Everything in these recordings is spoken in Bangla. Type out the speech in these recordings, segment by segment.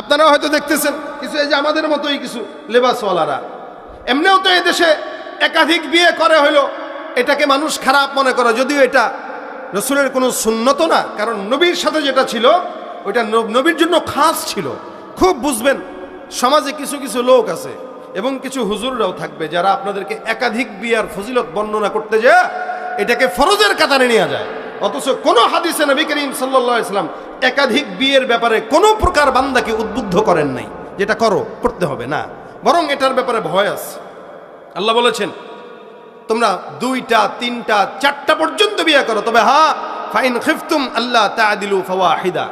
আপনারা হয়তো দেখতেছেন, কিছু এই যে আমাদের মতোই কিছু লেবাসওয়ালারা। এমনিও তো এদেশে একাধিক বিয়ে করে হইল, এটাকে মানুষ খারাপ মনে করে। যদিও এটা রসুলের কোনো সুন্নত না, কারণ নবীর সাথে যেটা ছিল, ওইটা নবীর জন্য খাস ছিল। খুব বুঝবেন, সমাজে কিছু কিছু লোক আছে, এবং কিছু হুজুররাও থাকবে, যারা আপনাদেরকে একাধিক বিয়ার ফজিলত বর্ণনা করতে যায় এটাকে ফরজের কাতারে নিয়ে যায়। অথচ কোনো হাদিসে নবী করিম সাল্লাহ ইসলাম একাধিক বিয়ের ব্যাপারে কোনো প্রকার বান্দাকে উদ্বুদ্ধ করেন নাই। যেটা করো, করতে হবে না। বরং এটার ব্যাপারে ভয় আছে। আল্লাহ বলেছেন, তোমরা দুইটা, তিনটা, চারটা পর্যন্ত বিয়ে করো। তবে হ্যাঁ ফাইন খিফতুম আল্লাহ তাদিলু ফাওয়াহিদা।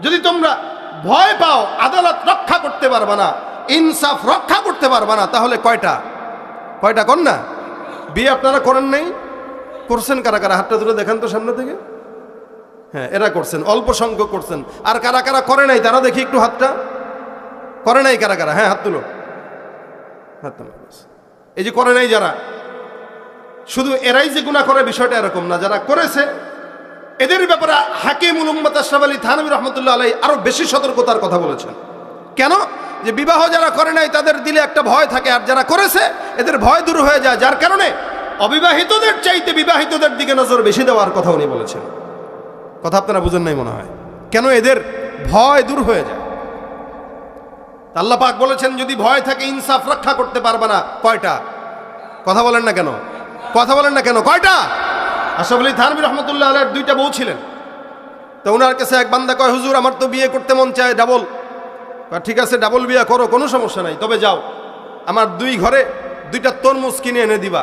যদি তোমরা ভয় পাও, আদালত রক্ষা করতে পারবা না, ইনসাফ রক্ষা করতে পারবা না, তাহলে কয়টা? কয়টা কর না বিয়ে আপনারা করেন নাই? করছেন কারা কারা? হাতটা তুলে দেখান তো সামনে থেকে। হ্যাঁ এরা করছেন, অল্প সংখ্যক করছেন। আর কারা কারা করে নাই, তারা দেখি একটু হাতটা। করে নাই কারা কারা? হ্যাঁ হাত তুলো। হাত তুলো এই যে করে নাই যারা, শুধু এরাই যে গুণা করে, বিষয়টা এরকম না। যারা করেছে, এদের ব্যাপারে হাকিম উলুম্মত আশরাফ আলী থানবী রহমতুল্লাহ আলাই আরও বেশি সতর্কতার কথা বলেছেন। কেন? যে বিবাহ যারা করে নাই, তাদের দিলে একটা ভয় থাকে। আর যারা করেছে, এদের ভয় দূর হয়ে যায়। যার কারণে অবিবাহিতদের চাইতে বিবাহিতদের দিকে নজর বেশি দেওয়ার কথা উনি বলেছেন। কথা আপনারা বুঝেন নাই মনে হয়। কেন এদের ভয় দূর হয়ে যায়? তা আল্লাহ পাক বলেছেন, যদি ভয় থাকে ইনসাফ রক্ষা করতে পারবে না, কয়টা? কথা বলেন না কেন? কথা বলেন না কেন? কয়টা? আশরাফ আলী থানবী রহমতুল্লাহ আলের দুইটা বউ ছিলেন। তো ওনার কাছে এক বান্দা কয়, হুজুর, আমার তো বিয়ে করতে মন চায় ডাবল ঠিক আছে ডাবল বিয়ে করো, কোনো সমস্যা নাই, তবে যাও। আমার দুই ঘরে দুইটা তরমুজ কিনে এনে দিবা।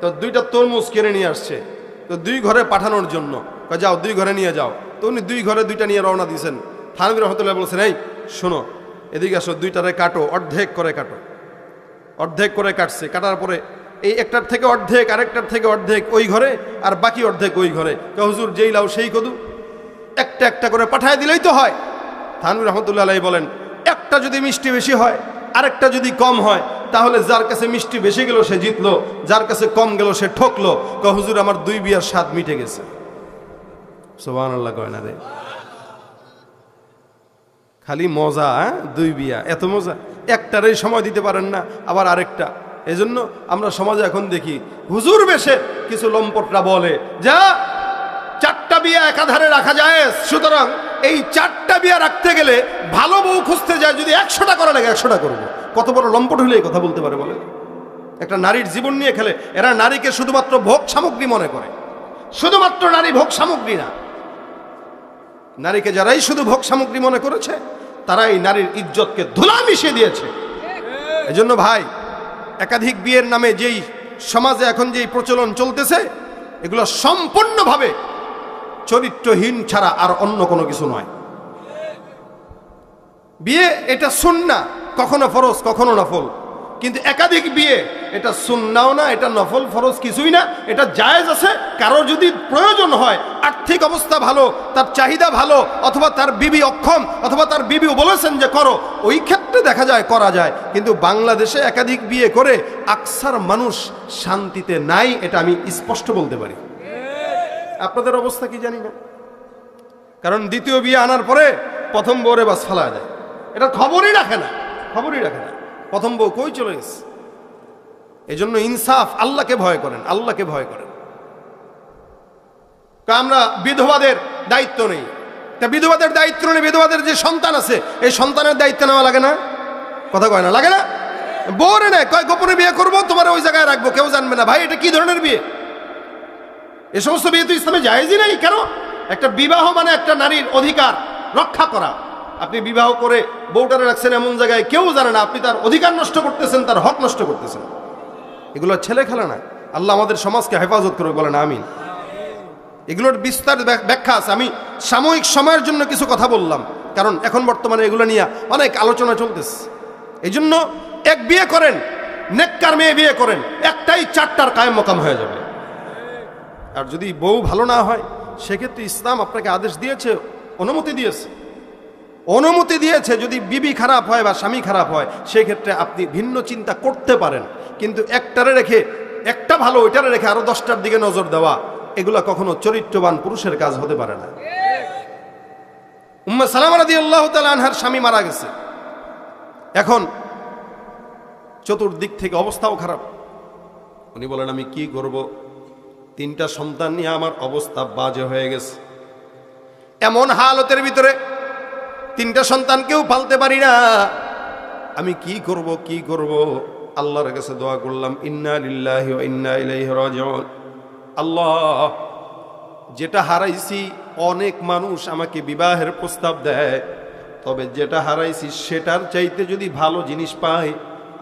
তো দুইটা তরমুজ কিনে নিয়ে আসছে। তো দুই ঘরে পাঠানোর জন্য। যাও, দুই ঘরে নিয়ে যাও। তো উনি দুই ঘরে দুইটা নিয়ে রওনা দিয়েছেন। থানবী রহমতুল্লাহ বলছেন, এই, শোনো, এদিকে আসো, দুইটারে কাটো, অর্ধেক করে কাটো। অর্ধেক করে কাটছে। কাটার পরে এই একটার থেকে অর্ধেক, আরেকটার থেকে অর্ধেক ওই ঘরে, আর বাকি অর্ধেক ওই ঘরে। হুজুর, যেই লাও সেই কদু? একটা একটা করে পাঠায় দিলেই তো হয়। থানবী রহমতুল্লাহ বলেন, একটা যদি মিষ্টি বেশি হয়, আরেকটা যদি কম হয় তাহলে যার কাছে মিষ্টি বেশি গেল, সে জিতলো। যার কাছে কম গেল, সে ঠকলো। কে হুজুর, আমার দুই বিয়ার স্বাদ মিটে গেছে। খালি মজা হ্যাঁ? দুই বিয়া, এত মজা। একটারই সময় দিতে পারেন না, আবার আরেকটা। এজন্য আমরা সমাজে এখন দেখি, হুজুর বেশে কিছু লম্পটরা বলে, যা, চারটা বিয়া একাধারে রাখা যায়। সুতরাং এই চারটা বিয়া রাখতে গেলে ভালো বউ খুঁজতে যায়, যদি একশোটা করা লাগে, একশোটা করব। কত বড় লম্পট হলে এই কথা বলতে পারে বলে? একটা নারীর জীবন নিয়ে খেলে, এরা নারীকে শুধুমাত্র ভোগ সামগ্রী মনে করে। শুধুমাত্র নারী ভোগ সামগ্রী না। নারীকে যারাই শুধু ভোগ সামগ্রী মনে করেছে, তারাই নারীর ইজ্জতকে ধুলা মিশিয়ে দিয়েছে। এজন্য ভাই, একাধিক বিয়ের নামে যেই সমাজে এখন যেই প্রচলন চলতেছে, এগুলো সম্পূর্ণভাবে চরিত্রহীন ছাড়া আর অন্য কোনো কিছু নয়। বিয়ে এটা সুন্না। কখনো ফরজ, কখনো নফল। কিন্তু একাধিক বিয়ে, এটা সুন্নাও না, এটা নফল, ফরজ কিছুই না, এটা জায়েজ আছে। কারও যদি প্রয়োজন হয়, আর্থিক অবস্থা ভালো, তার চাহিদা ভালো, অথবা তার বিবি অক্ষম, অথবা তার বিবি বলেছেন যে করো, ওই ক্ষেত্রে দেখা যায়, করা যায়। কিন্তু বাংলাদেশে একাধিক বিয়ে করে আকসার মানুষ শান্তিতে নাই, এটা আমি স্পষ্ট বলতে পারি। আপনাদের অবস্থা কি জানি না। কারণ দ্বিতীয় বিয়ে আনার পরে প্রথম বউরে বাস ফেলা যায়। এটা খবরই রাখে না। খবরই রাখে না। প্রথম বউ কই চলে গেছে? জন্য ইনসাফ আল্লাহকে ভয় করেন, আল্লাহকে ভয় করেন। আমরা বিধবাদের দায়িত্ব নেই। তা বিধবাদের দায়িত্ব নেই বিধবাদের যে সন্তান আছে, এই সন্তানের দায়িত্ব নেওয়া লাগে না? কথা কয় না, লাগে না? বউরে নেয় কয়, গোপনে বিয়ে করব, তোমার ওই জায়গায় রাখব, কেউ জানবে না। ভাই, এটা কি ধরনের বিয়ে? এ সমস্ত বিয়ে তো ইসলামে জায়েজই নাই, কেন? একটা বিবাহ মানে একটা নারীর অধিকার রক্ষা করা। আপনি বিবাহ করে বউটারে রাখছেন এমন জায়গায় কেউ জানে না, আপনি তার অধিকার নষ্ট করতেছেন, তার হক নষ্ট করতেছেন। এগুলো ছেলে খেলা না। আল্লাহ আমাদের সমাজকে হেফাজত করবে বলেন আমিন। এগুলোর বিস্তার ব্যাখ্যা আছে। আমি সাময়িক সময়ের জন্য কিছু কথা বললাম, কারণ এখন বর্তমানে এগুলো নিয়ে অনেক আলোচনা চলতেছে। এই জন্য এক বিয়ে করেন, নেককার মেয়ে বিয়ে করেন, একটাই চারটার কায়েম মকাম হয়ে যাবে। আর যদি বউ ভালো না হয়, সেক্ষেত্রে ইসলাম আপনাকে আদেশ দিয়েছে, অনুমতি দিয়েছে। অনুমতি দিয়েছে যদি বিবি খারাপ হয় বা স্বামী খারাপ হয়, সেক্ষেত্রে আপনি ভিন্ন চিন্তা করতে পারেন। কিন্তু একটারে রেখে, একটা ভালো ওইটারে রেখে আরও দশটার দিকে নজর দেওয়া, এগুলা কখনো চরিত্রবান পুরুষের কাজ হতে পারে না। উম্মা সালামা রাদি আল্লাহ আনহার স্বামী মারা গেছে। এখন চতুর্দিক থেকে অবস্থাও খারাপ। উনি বলেন, আমি কি করব? তিনটা সন্তান নিয়ে আমার অবস্থা বাজে হয়ে গেছে। এমন হালতের ভিতরে তিনটা সন্তানকেও পালতে পারি না। আমি কি করব কি করব? আল্লাহর কাছে দোয়া করলাম, ইন্না ইন্না ইলাইহি আল্লাহ, যেটা হারাইছি, অনেক মানুষ আমাকে বিবাহের প্রস্তাব দেয়। তবে যেটা হারাইছি, সেটার চাইতে যদি ভালো জিনিস পাই,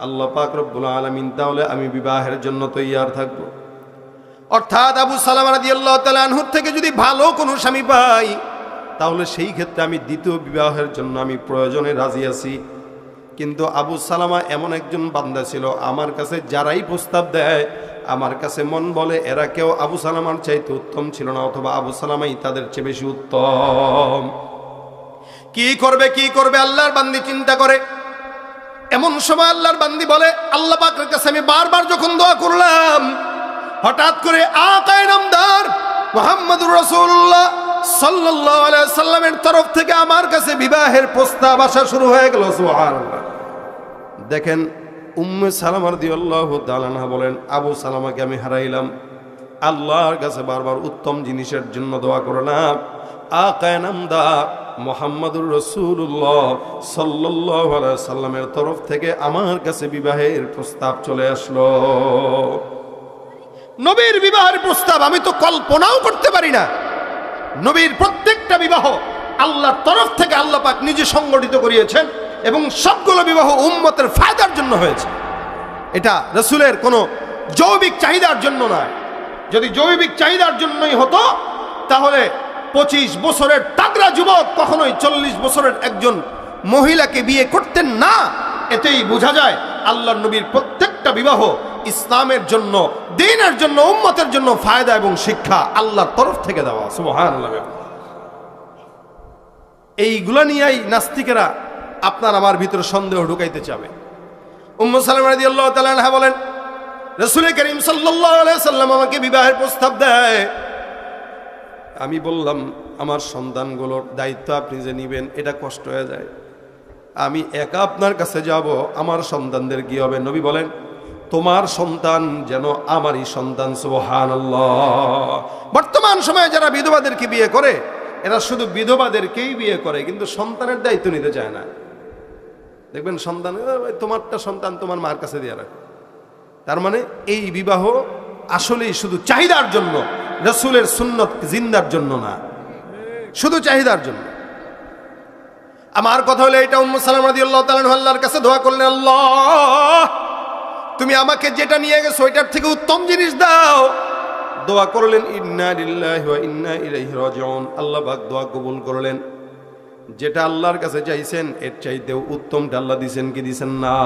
আল্লাহ পাক রব্বুল আলামিন, তাহলে আমি বিবাহের জন্য তৈয়ার থাকব। অর্থাৎ আবু সালামা থেকে যদি ভালো কোনো স্বামী পাই তাহলে সেই ক্ষেত্রে আমি দ্বিতীয় বিবাহের জন্য আমি প্রয়োজনে রাজি আছি। কিন্তু আবু সালামা এমন একজন বান্দা ছিল, আমার কাছে যারাই প্রস্তাব দেয়, আমার কাছে মন বলে, এরা কেউ আবু সালামার চাইতে উত্তম ছিল না, অথবা আবু সালামাই তাদের চেয়ে বেশি উত্তম। কি করবে কি করবে, আল্লাহর বান্দি চিন্তা করে। এমন সময় আল্লাহর বান্দি বলে, আল্লাহ পাকের কাছে আমি বারবার যখন দোয়া করলাম, হঠাৎ করে আকায় নামদার মোহাম্মদুর রসুল্লাহ সাল্লাল্লাহু আলাইহি সাল্লামের তরফ থেকে আমার কাছে বিবাহের প্রস্তাব আসা শুরু হয়ে গেল, সুবহানাল্লাহ। দেখেন, উম্মে সালামার দিয়াল্লাহু তাআলা বলেন, আবু সালামাকে আমি হারাইলাম। আল্লাহর কাছে বারবার উত্তম জিনিসের জন্য দোয়া করলাম। আকায় নামদার মোহাম্মদুর রসুল্লাহ সাল্লাহ সাল্লামের তরফ থেকে আমার কাছে বিবাহের প্রস্তাব চলে আসলো। নবীর বিবাহের প্রস্তাব আমি তো কল্পনাও করতে পারি না। নবীর প্রত্যেকটা বিবাহ আল্লাহর তরফ থেকে আল্লাহ পাক নিজে সংগঠিত করিয়েছেন এবং সবগুলো বিবাহ উম্মতের ফায়দার জন্য হয়েছে। এটা রসুলের কোনো জৈবিক চাহিদার জন্য নয়। যদি জৈবিক চাহিদার জন্যই হতো, তাহলে পঁচিশ বছরের তাগড়া যুবক কখনোই চল্লিশ বছরের একজন মহিলাকে বিয়ে করতেন না। এতেই বোঝা যায় আল্লাহ নবীর প্রত্যেকটা বিবাহ ইসলামের জন্য, দিনের জন্য, উম্মতের জন্য ফায়দা এবং শিক্ষা আল্লাহর তরফ থেকে দেওয়া। সুবহান এইগুলা নিয়েই নাস্তিকেরা আপনার আমার ভিতরে সন্দেহ ঢুকাইতে চাবে। উম্ম আল্লাহ তালা বলেন, রসুল করিম সাল্লাম আমাকে বিবাহের প্রস্তাব দেয়। আমি বললাম, আমার সন্তানগুলোর দায়িত্ব আপনি যে নিবেন, এটা কষ্ট হয়ে যায়। আমি একা আপনার কাছে যাব, আমার সন্তানদের কি হবে? নবী বলেন তোমার সন্তান যেন আমারই সন্তান সুবহান বর্তমান সময়ে যারা বিধবাদেরকে বিয়ে করে, এরা শুধু বিধবাদেরকেই বিয়ে করে, কিন্তু সন্তানের দায়িত্ব নিতে চায় না। দেখবেন সন্তান তোমারটা সন্তান তোমার মার কাছে দিয়ে রাখো। তার মানে এই বিবাহ আসলেই শুধু চাহিদার জন্য, রসুলের সুন্নত জিন্দার জন্য না। শুধু চাহিদার জন্য। আমার কথা হলে, এটা উম্মু সালাম রাদিয়াল্লাহু তাআলা আল্লাহর কাছে দোয়া করলেন আল্লাহ তুমি আমাকে যেটা নিয়ে গেছো, ওইটার থেকে উত্তম জিনিস দাও। দোয়া করলেন, ইন্না ইন্না আল্লাহ পাক দোয়া কবুল করলেন। যেটা আল্লাহর কাছে চাইছেন, এর চাইতেও উত্তমটা আল্লাহ দিছেন কি দিছেন না।